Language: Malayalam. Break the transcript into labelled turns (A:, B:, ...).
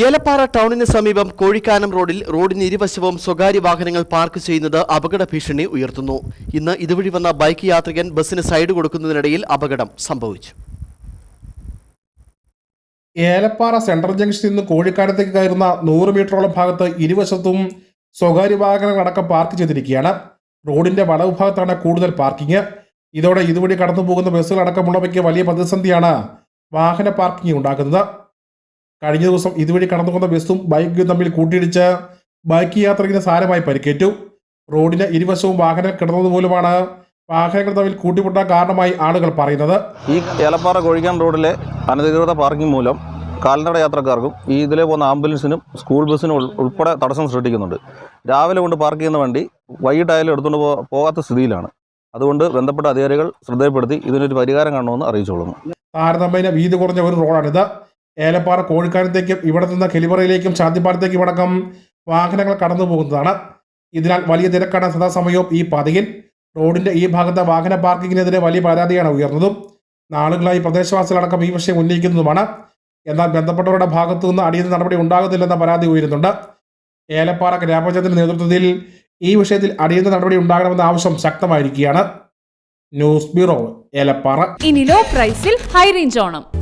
A: ഏലപ്പാറ ടൗണിന് സമീപം കോഴിക്കാനം റോഡിൽ റോഡിന് ഇരുവശവും സ്വകാര്യ വാഹനങ്ങൾ പാർക്ക് ചെയ്യുന്നത് അപകട ഭീഷണി ഉയർത്തുന്നു. ഇന്ന് ഇതുവഴി വന്ന ബൈക്ക് യാത്രികൻ ബസ്സിന് സൈഡ് കൊടുക്കുന്നതിനിടയിൽ അപകടം സംഭവിച്ചു.
B: ഏലപ്പാറ സെൻട്രൽ ജംഗ്ഷനിൽ നിന്ന് കോഴിക്കാനത്തേക്ക് കയറുന്ന നൂറ് മീറ്ററോളം ഭാഗത്ത് ഇരുവശത്തും സ്വകാര്യ വാഹനങ്ങൾ വാഹനങ്ങളടക്കം പാർക്ക് ചെയ്തിരിക്കുകയാണ്. റോഡിന്റെ വളവ് ഭാഗത്താണ് കൂടുതൽ പാർക്കിംഗ്. ഇതോടെ ഇതുവഴി കടന്നു പോകുന്ന ബസ്സുകൾ അടക്കമുള്ളവയ്ക്ക് വലിയ പ്രതിസന്ധിയാണ് വാഹന പാർക്കിംഗ് ഉണ്ടാക്കുന്നത്. കഴിഞ്ഞ ദിവസം ഇതുവഴി കടന്നു പോകുന്ന ബസ്സും ബൈക്കും തമ്മിൽ കൂട്ടിയിടിച്ച് ബൈക്ക് യാത്രയ്ക്ക് സാരമായി പരിക്കേറ്റു. റോഡിന്റെ ഇരുവശവും വാഹനം കിടന്നത് മൂലമാണ് വാഹനങ്ങൾ തമ്മിൽ കൂട്ടിമുട്ടാൻ കാരണമായി ആളുകൾ പറയുന്നത്.
C: ഈ ഏലപ്പാറ കോഴിക്കാൻ റോഡിലെ അനധികൃത പാർക്കിംഗ് മൂലം കാൽനട യാത്രക്കാർക്കും ഈ ഇതിലെ പോകുന്ന ആംബുലൻസിനും സ്കൂൾ ബസ്സിനും ഉൾ- ഉൾപ്പെടെ തടസ്സം സൃഷ്ടിക്കുന്നുണ്ട്. രാവിലെ കൊണ്ട് പാർക്ക് ചെയ്യുന്ന വണ്ടി വൈകിട്ടായാലും എടുത്തുകൊണ്ട് പോ പോകാത്ത സ്ഥിതിയിലാണ്. അതുകൊണ്ട് ബന്ധപ്പെട്ട അധികാരികൾ ശ്രദ്ധയിൽപ്പെടുത്തി ഇതിനൊരു പരിഹാരം കാണണമെന്ന് അറിയിച്ചോളുന്നു
B: താരതമ്യേന വീതി കുറഞ്ഞ ഒരു റോഡാണിത്. ഏലപ്പാറ കോഴിക്കാനത്തേക്കും ഇവിടെ നിന്ന് കെലിവറയിലേക്കും ശാന്തിപ്പാറത്തേക്കും അടക്കം വാഹനങ്ങൾ കടന്നു പോകുന്നതാണ്. ഇതിനാൽ വലിയ തിരക്കാണ് സദാസമയവും ഈ പാതയിൽ. റോഡിന്റെ ഈ ഭാഗത്തെ വാഹന പാർക്കിങ്ങിനെതിരെ വലിയ പരാതിയാണ് ഉയർന്നതും. നാളുകളായി പ്രദേശവാസികളടക്കം ഈ വിഷയം ഉന്നയിക്കുന്നതുമാണ്. എന്നാൽ ബന്ധപ്പെട്ടവരുടെ ഭാഗത്തു നിന്ന് അടിയന്തര നടപടി ഉണ്ടാകുന്നില്ലെന്ന പരാതി ഉയരുന്നുണ്ട്. ഏലപ്പാറ ഗ്രാമപഞ്ചായത്തിന്റെ നേതൃത്വത്തിൽ ഈ വിഷയത്തിൽ അടിയന്തര നടപടി ഉണ്ടാകണമെന്ന ആവശ്യം ശക്തമായിരിക്കുകയാണ്. News bureau Elappara.
D: ഇനി ലോ പ്രൈസിൽ ഹൈ റേഞ്ച് ഓണം.